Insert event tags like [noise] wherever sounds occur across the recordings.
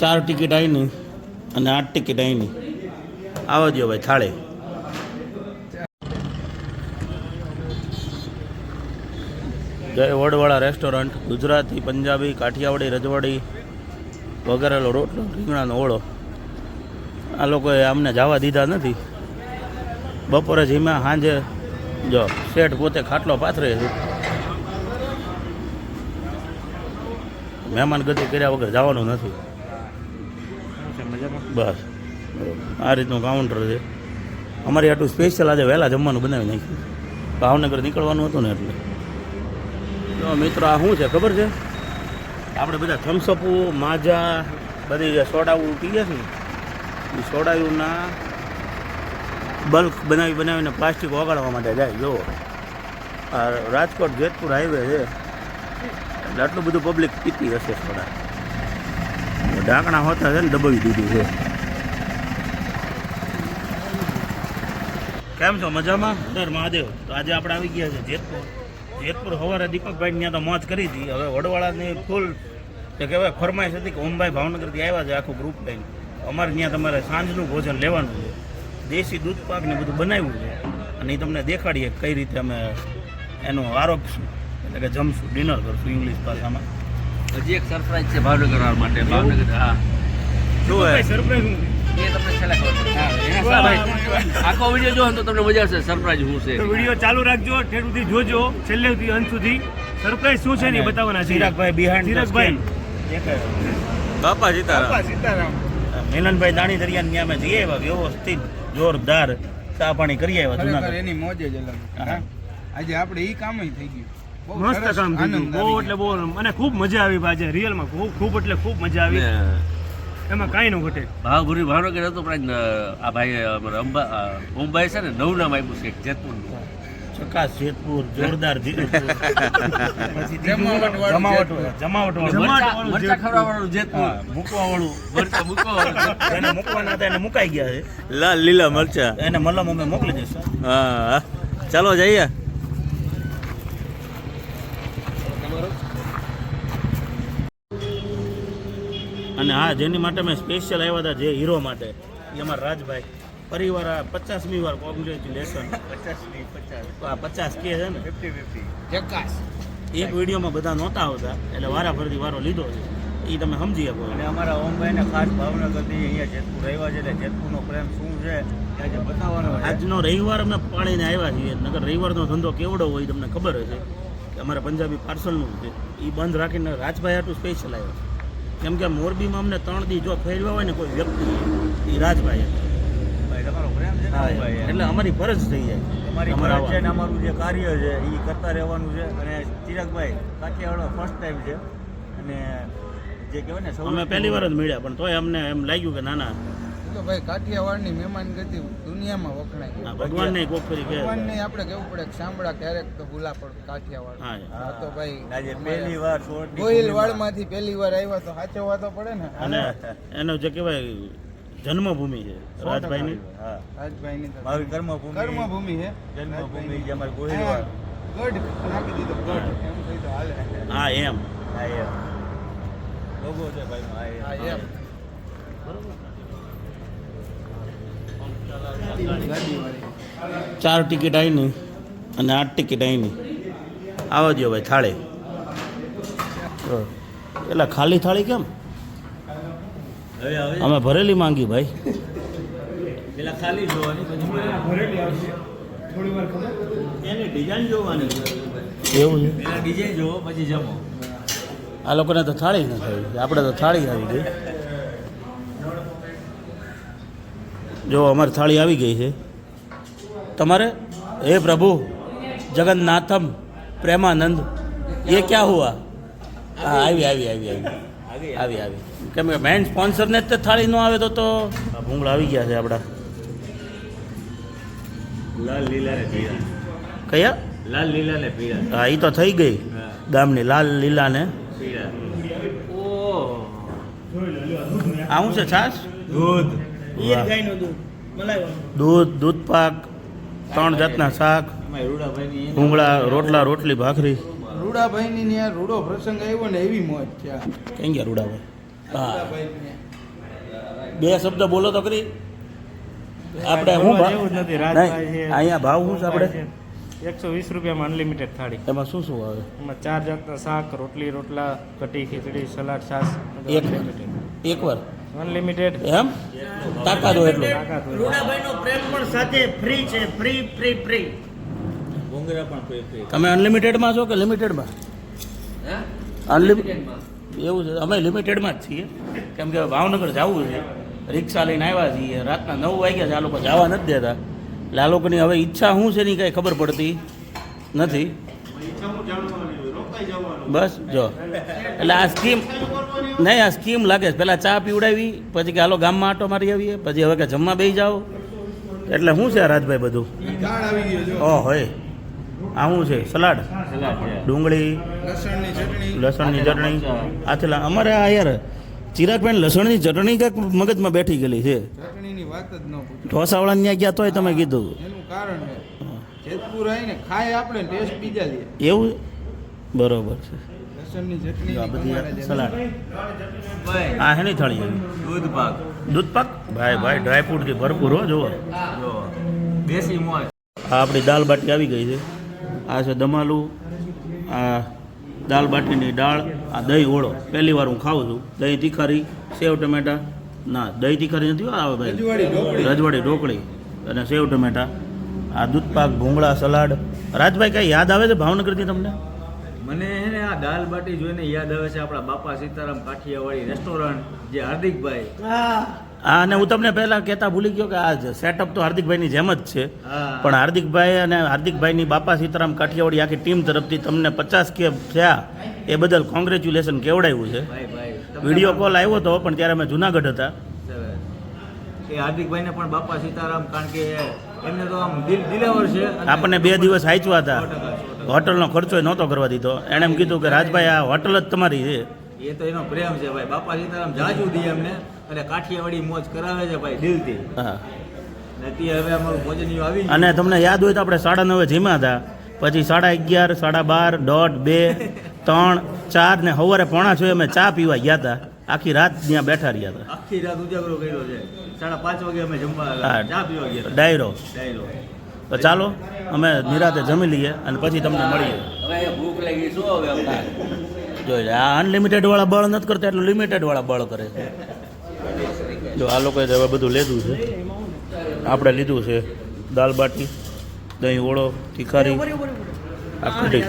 ચાર ટિકિટ આવીની અને આઠ ટિકિટ આવીની આવવા દો ભાઈ, થાળે. જય વડવાળા રેસ્ટોરન્ટ, ગુજરાતી, પંજાબી, કાઠિયાવાડી, રજવાડી વગેરેલો રોટલો, રીંગણાનો ઓળો. આ લોકોએ અમને જવા દીધા નથી. બપોરે જીમ્યા સાંજે જો, શેઠ પોતે ખાટલો પાથરે છે. મહેમાન ગતિ કર્યા વગર જવાનું નથી. બસ. આ રીતનું કાઉન્ટર છે. અમારી આટલું સ્પેશિયલ આજે વહેલા જમવાનું બનાવી નાખ્યું ભાવનગર નીકળવાનું હતું ને એટલે. તો મિત્રો આ શું છે ખબર છે? આપણે બધા થમ્સઅપો માજા બધી જે સોડાવું પીએ છે ને એ સોડાયુંના બલ્ક બનાવી બનાવીને પ્લાસ્ટિક ઓગાળવા માટે જાય જો. આ રાજકોટ જેતપુર હાઈવે છે. એટલે આટલું બધું પબ્લિક પીતી હશે થોડા. ઢાંકણા હોતા છે ને દબાવી દીધું છે. કેમ છો? મજામાં? દર મહાદેવ. તો આજે આપણે આવી ગયા છે જેતપુર. જેતપુર સવારે દીપકભાઈ ત્યાં તો મોજ કરી હતી. હવે વડવાળાની ફૂલ તો કહેવાય ફરમાઈશ હતી કે ઓમભાઈ ભાવનગરથી આવ્યા છે આખું ગ્રુપ લઈને. અમારે ત્યાં તમારે સાંજનું ભોજન લેવાનું છે. દેશી દૂધ પાકને બધું બનાવ્યું છે. અને એ તમને દેખાડીએ કઈ રીતે અમે એનો આરોગશું એટલે કે જમશું. ડિનર કરશું ઇંગ્લિશ ભાષામાં. હજી એક સરપ્રાઈઝ છે ભાવનગર માટે. ભાવનગર હા. શું હે એ તમને છેલ્લે ખબર પડશે. હા, ભાઈ. આખો વીડિયો જો તો તમને મજા આવશે. સરપ્રાઈઝ હું છે? વીડિયો ચાલુ રાખજો. ઠેર સુધી જોજો. છેલ્લે સુધી અંત સુધી. સરપ્રાઈઝ શું છે ને બતાવવાના છે. ચિરાગભાઈ બિહાઇન્ડ ચિરાગભાઈ. બાપા સીતારામ. મિલનભાઈ દાણી દરિયા ત્યાં અમે જઈ આવ્યા. વ્યવસ્થિત જોરદાર ચા પાણી કરી આવ્યા એની મોજ જ અલગ. આજે આપણે ઈ કામ થઈ ગયું. મસ્ત કામ થયું બહુ એટલે બહુ અને ખૂબ મજા આવી ભાજે રિયલમાં. ખૂબ ખૂબ એટલે ખૂબ મજા આવી. એમાં કાંઈ ન ઘટે. ભાવભૂરી ભાવનગર હતો પણ આ ભાઈ અમારા અંબા મુંબઈ છે ને નવું નામ આપ્યું છે જેતપુરનું. ચકાસ જેતપુર જોરદાર [laughs] મુકાઈ ગયા છે. લાલ લીલા મરચા. એને મલમ અમે મોકલી દઈશું. હા. ચાલો જઈએ. હા જેની માટે મેં સ્પેશિયલ આવ્યા હતા જે હીરો માટે. એ અમારા રાજભાઈ. પરિવાર આ પચાસમી વાર કોંગ્રેચ્યુલેશન પચાસમી પચાસ. આ પચાસ કે છે ને? Fifty fifty. જકાસ. એક વિડીયોમાં બધા નહોતા આવતા એટલે વારા ફરતી વારો લીધો છે. એ તમે સમજી શકો. અને અમારા ઓમભાઈને ખાસ ભાવનગરથી અહીંયા જેતપુર રહેવા છે એટલે જેતપુરનો પ્રેમ શું છે આજે બતાવવાનો આજનો રવિવાર અમે પાણીને આવ્યા છીએ. નગર રવિવારનો ધંધો કેવડો હોય તમને ખબર હશે. કે અમારા પંજાબી પાર્સલનું છે. એ બંધ રાખીને રાજભાઈ આટલું સ્પેશિયલ આવ્યો છે. કેમ કે મોરબીમાં અમને ત્રણ દી જો ફેરવા હોય ને કોઈ વ્યક્તિ એ રાજભાઈ એટલે અમારી ફરજ થઈ જાય. અમારી છે ને અમારું જે કાર્ય છે એ કરતા રહેવાનું છે. અને ચિરાગભાઈ કાઠિયાવાડ ફર્સ્ટ ટાઈમ છે. અને જે કહેવાય ને અમે પહેલી વાર જ મળ્યા પણ તોય અમને એમ લાગ્યું કે ના ના તો ભાઈ કાઠિયાવાડની મહેમાન ગતિ દુનિયામાં વખણાય. ભગવાનને કોક ફરી ભગવાનને આપણે કેવું પડે કે સાંભળા ક્યારેક તો ભૂલા પડ કાઠિયાવાડ. હા તો ભાઈ આજે પહેલી વાર સોળની ગોહિલ પૂર્ણિમા. વાડમાંથી પહેલી વાર આવ્યા તો સાચવવા તો પડે ને. અને એનો જે કહેવાય જન્મભૂમિ છે. રાજભાઈની. હા. રાજભાઈની મારી કર્મભૂમિ. કર્મભૂમિ છે જન્મભૂમિ જે અમારી ગોહિલ હા, વાડ. ગઢ નાખી દીધો. ગઢ. એમ કહી તો હાલે. હા એમ. હા એમ. લોગો છે ભાઈનો હા એમ. હા એમ. ચાર ટિકિટ આવીની અને આઠ ટિકિટ આવીની આવવા દો ભાઈ થાળી. એટલે ખાલી થાળી કેમ? અમે ભરેલી માંગી ભાઈ. પેલા ખાલી જોવાની એની ડિઝાઇન જોવાની એવું છે? પેલા ડિઝાઇન જોવો પછી જમો. આ લોકોને તો થાળી ન થઈ આપણે તો થાળી આવી ગઈ. જો અમારી થાળી આવી ગઈ છે. તમારે? હે પ્રભુ જગન્નાથમ પ્રેમાનંદ એ ક્યાં હુઆ? હા આવી આવી આવી આવી. આવી આવી. કેમ કે મેન સ્પોન્સરને જ થાળી ન આવે તો તો ભૂંગળા આવી ગયા છે આપણા લાલ લીલા ને પીળા. કયા? લાલ લીલા ને પીળા. હા એ તો થઈ ગઈ. ગામની લાલ લીલા ને. પીળા. આવું છે છાસ દૂધ. દૂધ દૂધ પાક ત્રણ જાતના શાક ભૂંગળા રોટલા રોટલી ભાખરી. રૂડાભાઈની ત્યાં રૂડો પ્રસંગ આવ્યો ને એવી મોજ છે કઈ ગયા રૂડાભાઈ? હા. બે શબ્દ બોલો તો કરી આપણે શું ભાવ એવું જ નથી અહીંયા ભાવ શું છે આપણે? એકસો વીસ રૂપિયામાં અનલિમિટેડ થાળી. એમાં શું શું આવે? એમાં ચાર જાતના શાક રોટલી રોટલા કઢી ખીચડી સલાડ છાશ એક વાર. અનલિમિટેડ એમ? તાકાત હોય એટલું. હોય. પ્રેમ પણ સાથે ફ્રી છે. ફ્રી ફ્રી ફ્રી ભૂંગળા પણ ફ્રી ફ્રી તમે અનલિમિટેડમાં છો કે લિમિટેડમાં હે? અનલિમિટેડ એવું છે. અમે લિમિટેડમાં જ છીએ. કેમ કે ભાવનગર જવું છે. રિક્ષા લઈને આવ્યા છીએ. રાતના નવ વાગ્યા છે. આ લોકો જવા નથી દેતા. એટલે આ લોકોની હવે ઈચ્છા શું છે એની કાંઈ ખબર પડતી નથી. બસ જો. એટલે આ સ્કીમ નહીં આ સ્કીમ લાગે છે. પહેલાં ચા પીવડાવી પછી કે હાલો ગામમાં આટો મારી આવીએ. પછી હવે કે જમવા બેસી જાઓ. એટલે શું છે આ રાજભાઈ બધું? દાળ આવી ગયો ઓ હોય આ શું છે? સલાડ? સલાડ ડુંગળી લસણની ચટણી. લસણની ચટણી. આ છેલ્લા અમારે આ યાર ચિરાગભાઈ લસણની ચટણી કંઈક મગજમાં બેઠી ગયેલી છે. ચટણીની વાત જ ન પૂછો. ઢોસાવાળા ત્યાં ગયા તોય તમે કીધું. કારણ જેતપુર આવીને ખાય આપણે ટેસ્ટ બીજા લે એવું? બરોબર છે. લસણની આ બધી સલાડ. આ હેની થાળી દૂધ પાક. દૂધ પાક? ભાઈ ભાઈ ડ્રાયફ્રૂટથી ભરપૂર હો જોવો જો દેશી મોજ. આ આપણી દાલ બાટી આવી ગઈ છે. આ છે દમાલું આ દાલ બાટીની દાળ આ દહીં ઓળો. પહેલી વાર હું ખાઉં છું. દહીં તીખારી સેવ ટમેટા. ના દહીં તીખારી નથી હો આવે ભાઈ? રજવાડી ઢોકળી. રજવાડી ઢોકળી અને સેવ ટમેટા. આ દૂધપાક ભૂંગળા સલાડ. રાજભાઈ કઈ યાદ આવે છે ભાવનગરથી તમને? મને હે ને આ દાલ બાટી જોઈને યાદ આવે છે આપણા બાપા સીતારામ કાઠિયાવાડી રેસ્ટોરન્ટ જે હાર્દિકભાઈ. હા. અને હું તમને પહેલાં કહેતા ભૂલી ગયો કે આ સેટઅપ તો હાર્દિકભાઈની જેમ જ છે. પણ હાર્દિકભાઈ અને હાર્દિકભાઈની બાપા સીતારામ કાઠિયાવાડી આખી ટીમ તરફથી તમને પચાસ કે થયા એ બદલ કોંગ્રેચ્યુલેશન કેવડાવ્યું છે. ભાઈ ભાઈ તમને વીડિયો કોલ આવ્યો હતો પણ ત્યારે અમે જુનાગઢ હતા. એ હાર્દિકભાઈને પણ બાપા સીતારામ કારણ કે એમને તો આમ દિલાવર છે આપણને બે દિવસ હાંચવા હતા. હોટલનો ખર્ચો નહોતો કરવા દીધો. એણે એમ કીધું કે રાજભાઈ આ હોટલ જ તમારી છે. એ તો એનો પ્રેમ છે ભાઈ. બાપા સીતારામ જાજુ દે એમને અને કાઠિયાવાડી મોજ કરાવે છે ભાઈ દિલથી. હા. અને તમને યાદ હોય તો આપણે સાડા નવે જીમ્યા હતા. પછી સાડા અગિયાર સાડા બાર દોઢ બે ત્રણ ચાર ને સવારે પોણા છો અમે ચા પીવા ગયા હતા. આખી રાત ત્યાં બેઠા રહ્યા હતા. આખી રાત ઉજાગરો કર્યો છે. સાડા પાંચ વાગે અમે જમવા ચા પીવા ગયા. ડાયરો. ડાયરો. તો ચાલો અમે નિરાતે જમી લઈએ અને પછી તમને મળીએ. હવે ભૂખ લાગી શું હવે જોઈ આ અનલિમિટેડ વાળા બળ નથી કરતા એટલું લિમિટેડ વાળા બળ કરે છે. જો આ લોકોએ તો હવે બધું લીધું છે. આપણે લીધું છે દાલ બાટી દહીં ઓળો તીખારી. આ કઢી.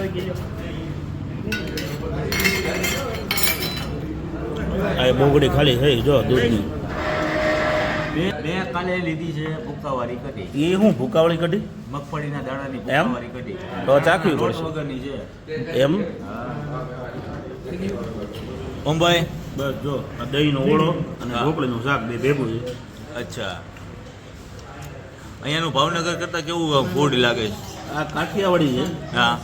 એ બોગડી ખાલી થઈ જો દૂધની. બે કાલે લીધી છે ભૂકાવાળી કઢી. એ હું ભૂકાવાળી કઢી? મગફળીના દાણાની એમ? ભૂક્કાવાળી કઢી. તો ચાખવી પડશે. વગરની છે. એમ? ઓમભાઈ? બસ જો આ દહીંનો ઓળો અને. ઢોકળીનું શાક બે ભેગું છે. અચ્છા. અહીંયાનું ભાવનગર કરતાં કેવું ફૂડ લાગે છે? આ કાઠિયાવાડી છે. હા.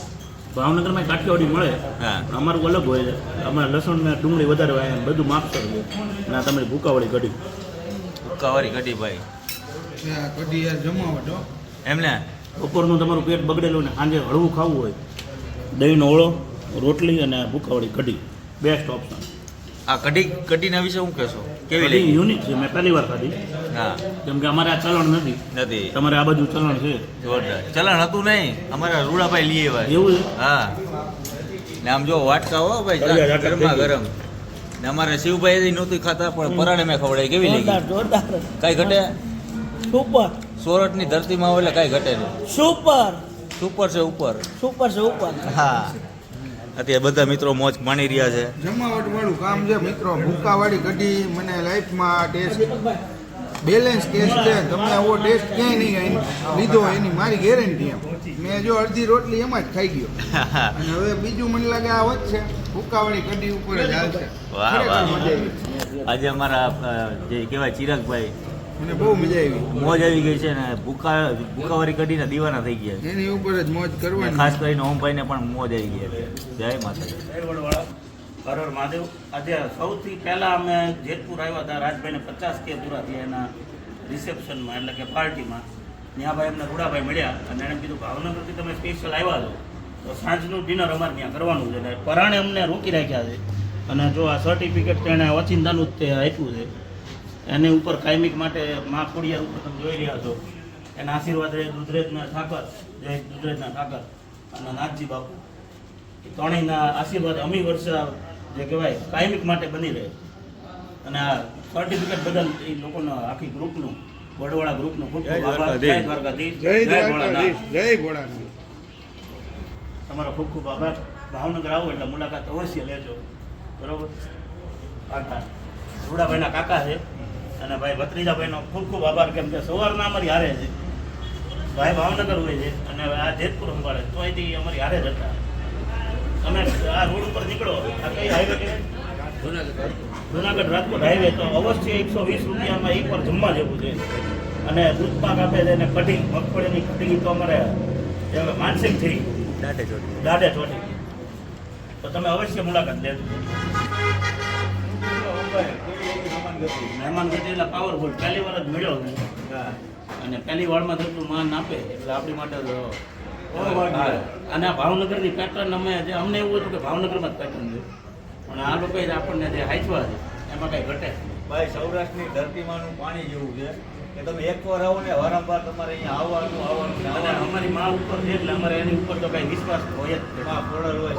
ભાવનગરમાં કાઠિયાવાડી મળે. હા. અમારું અલગ હોય. છે અમારે લસણ ને ડુંગળી વધારે હોય એમ બધું માપસર છે અને તમે તમારી ભૂકાવાળી કઢી. ભૂકાવાળી કઢી ભાઈ. કઢી યાર જમાવટ હો. એમને? બપોરનું તમારું પેટ બગડેલું ને સાંજે હળવું ખાવું હોય. દહીંનો ઓળો રોટલી અને ભૂકાવાળી કઢી. બેસ્ટ ઓપ્શન આ કઢી કઢીના વિશે શું કહેશો? કેવી લાગી? યુનિક છે. મેં પહેલી વાર ખાધી. હા. કેમ કે અમારે આ ચલણ નથી. નથી. તમારે આ બાજુ ચલણ છે. જોરદાર. ચલણ હતું નહીં. અમારા રૂડાભાઈ લઈએ ભાઈ એવું છે? હા. ને આમ જો વાટકા હો ભાઈ ગરમા ગરમ. ને અમારે શિવભાઈ નહોતી ખાતા પણ પરાણે મેં ખવડાવી. કેવી લાગી? જોરદાર. કાંઈ ઘટે? સુપર. સોરઠની ધરતીમાં હોય એટલે કાંઈ ઘટે નહીં. સુપર. સુપર છે ઉપર. સુપર છે ઉપર. હા. અત્યારે બધા મિત્રો મોજ માણી રહ્યા છે. જમાવટ વાળું કામ છે મિત્રો. ભૂકાવાળી કઢી મને લાઈફમાં ટેસ્ટ બેલેન્સ ટેસ્ટ છે. તમને આવો ટેસ્ટ ક્યાંય નહીં લીધો એની મારી ગેરંટી એમ. મેં જો અડધી રોટલી એમાં જ ખાઈ ગયો. અને હવે બીજું મને લાગે આ વધશે. ભૂકાવાળી કઢી ઉપર જ હાલશે. વાહ, ખરેખર વાહ. મજા આવી. આજે અમારા જે કહેવાય ચિરાગભાઈ મને બહુ મજા આવી. મોજ આવી ગઈ છે ને ભૂકા ભૂકાવારી કરીને દીવાના થઈ ગયા છે. એની ઉપર જ મોજ કરવાની. ખાસ કરીને ઓમભાઈને પણ મોજ આવી ગઈ છે. જય માતા હર હર મહાદેવ. આજે સૌથી પહેલાં અમે જેતપુર આવ્યા હતા. રાજભાઈને પચાસ કે પૂરા થયા એના રિસેપ્શનમાં એટલે કે પાર્ટીમાં. ત્યાં ભાઈ એમને રૂડાભાઈ મળ્યા અને એણે કીધું ભાવનગરથી તમે સ્પેશિયલ આવ્યા છો. તો સાંજનું ડિનર અમારે ત્યાં કરવાનું છે. ને પરાણે અમને રોકી રાખ્યા છે. અને જો આ સર્ટિફિકેટ તેણે ઓચિંતાનું જ તે આપ્યું છે. એની ઉપર કાયમિક માટે મા ખોડિયાર ઉપર તમે જોઈ રહ્યા છો. એના આશીર્વાદ રહે દુધરેજના ઠાકર જય દુધરેજના ઠાકર અને નાથજી બાપુ. એ ત્રણેયના આશીર્વાદ અમી વર્ષા જે કહેવાય કાયમિક માટે બની રહે. અને આ સર્ટિફિકેટ બદલ એ લોકોના આખી ગ્રુપનું વડવાળા ગ્રુપનું ખૂબ ખૂબ આભાર. જય દ્વારકાધીશ. જય ભોળાનાથ. જય ભોળાનાથ. તમારો ખૂબ ખૂબ આભાર. ભાવનગર આવો એટલે મુલાકાત અવશ્ય લેજો. બરોબર? કાકા રૂડાભાઈના કાકા છે. અને ભાઈ ભત્રીજાભાઈનો ખૂબ ખૂબ આભાર, કેમ કે સવારના અમારી હારે છે ભાઈ ભાવનગર હોય છે અને આ જેતપુર સંભાળે તો અહીંથી અમારી હારે જ હતા. તમે આ રોડ ઉપર નીકળો. આ કઈ હાઈવે કહેવાય જુનાગઢ રાજકોટ હાઈવે તો અવશ્ય એકસો વીસ રૂપિયામાં એક વાર જમવા જેવું છે. અને દૂધ પાક આપે છે અને કઢી, મગફળીની કઢી તો અમારે માનસિક થઈ દાઢે ચોટી દાઢે ચોટી. તો તમે અવશ્ય મુલાકાત લેજો. મહેમાન ગતિ. એટલે પાવરફુલ પહેલી વાર જ મળ્યો અને પહેલી વારમાં જેટલું માન આપે. એટલે આપણી માટે અને આ ભાવનગરની પેટર્ન અમે જે અમને એવું હતું કે ભાવનગરમાં જ પેટર્ન છે. પણ આ લોકોએ આપણને જે હાચવા છે એમાં કઈ ઘટે ભાઈ સૌરાષ્ટ્રની ધરતીમાંનું પાણી જેવું છે કે તમે એકવાર આવો ને વારંવાર તમારે અહીંયા આવવાનું આવવાનું અને અમારી માં ઉપર છે એટલે અમારે એની ઉપર તો કઈ વિશ્વાસ હોય જ ખોડલ હોય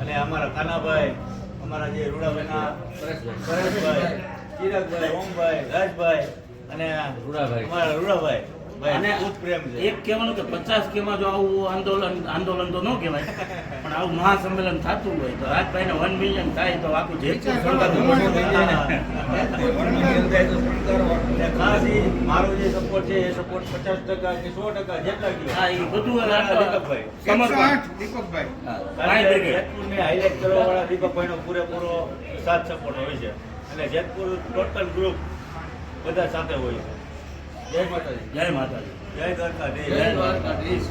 અને અમારા કાનાભાઈ અમારા જે રૂડાભાઈના પરેશભાઈ ચિરાગભાઈ ઓમભાઈ રાજભાઈ અને રૂડાભાઈ. અમારા રૂડાભાઈ. ભાઈ અને ખૂબ પ્રેમ એક કહેવાનું કે પચાસ કેમાં જો આવું આંદોલન આંદોલન તો ન કહેવાય પણ આવું મહાસંમેલન થતું હોય તો રાજભાઈને વન મિલિયન થાય તો આખું જેતપુર [laughs] વિચાર કરો, સળગાતું મોટું થઈ જાય ને. અને ખાસ ઈ મારો જે સપોર્ટ છે એ સપોર્ટ પચાસ ટકા કે સો ટકા જેટલા હા એ બધું દીપકભાઈ. દીપકભાઈ. જેતપુરને દીપકભાઈનો પૂરેપૂરો સાથ સપોર્ટ હોય છે. અને જેતપુર ટોટલ ગ્રુપ બધા સાથે હોય છે. જય માતાજી. જય માતાજી. જય દ્વારકાધીશ. જય દ્વારકાધીશ.